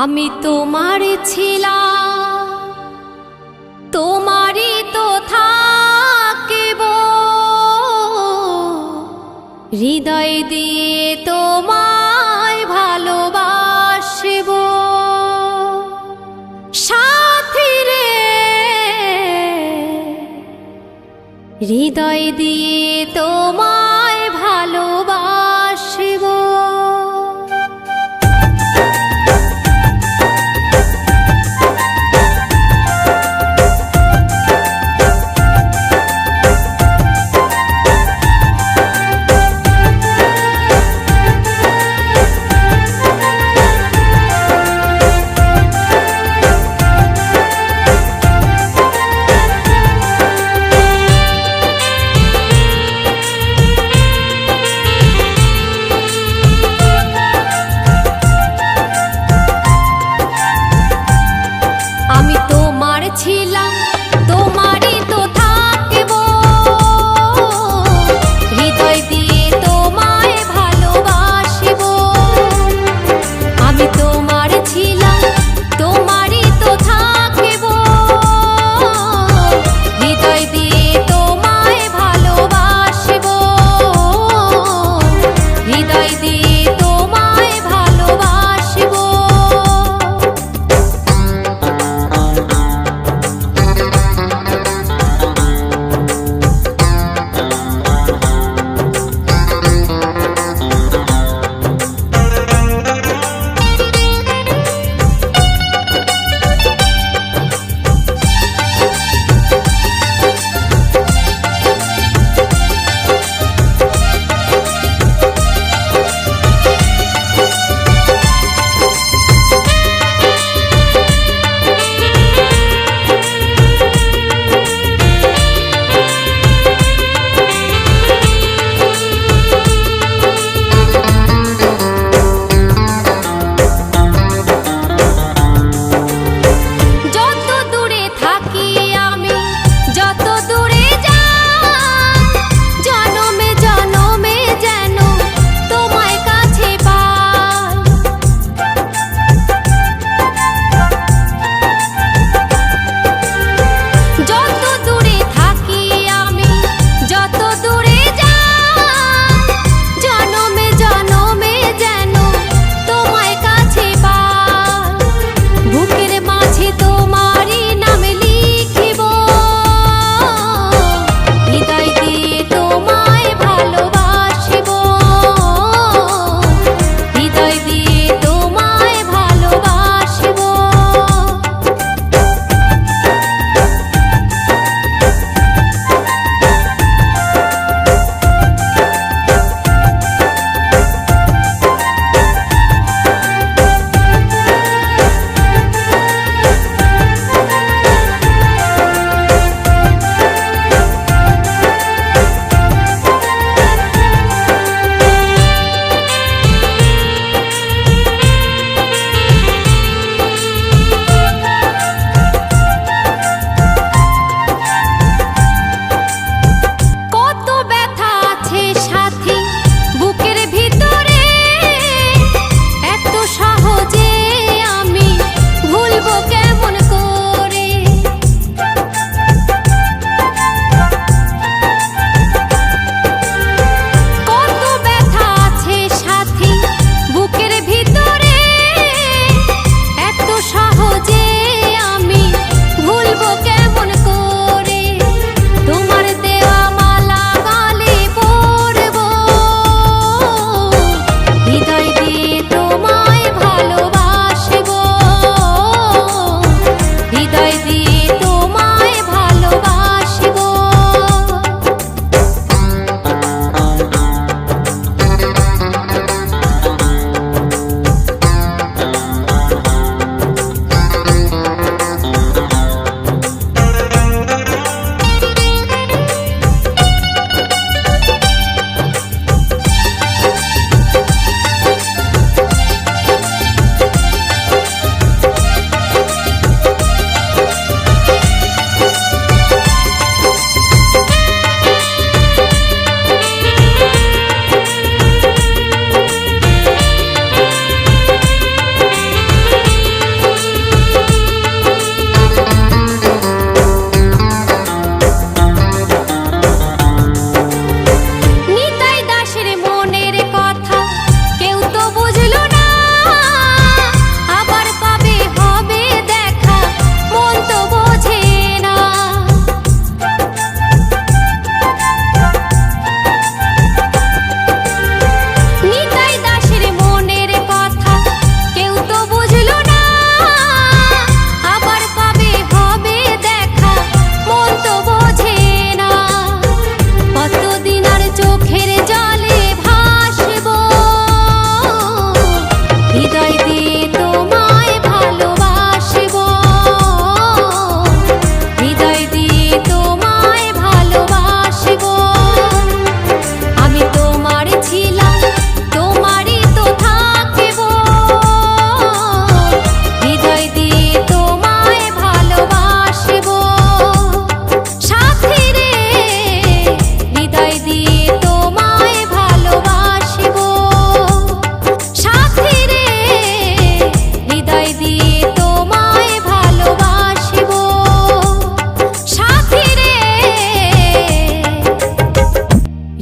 আমি তোমার ছিলাম, তোমারই তো থাকিব। হৃদয় দিয়ে তোমায় ভালোবাসিব। সাথিরে হৃদয় দিয়ে তোমায় ভালোবাসিব।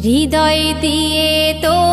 হৃদয় দিয়ে তো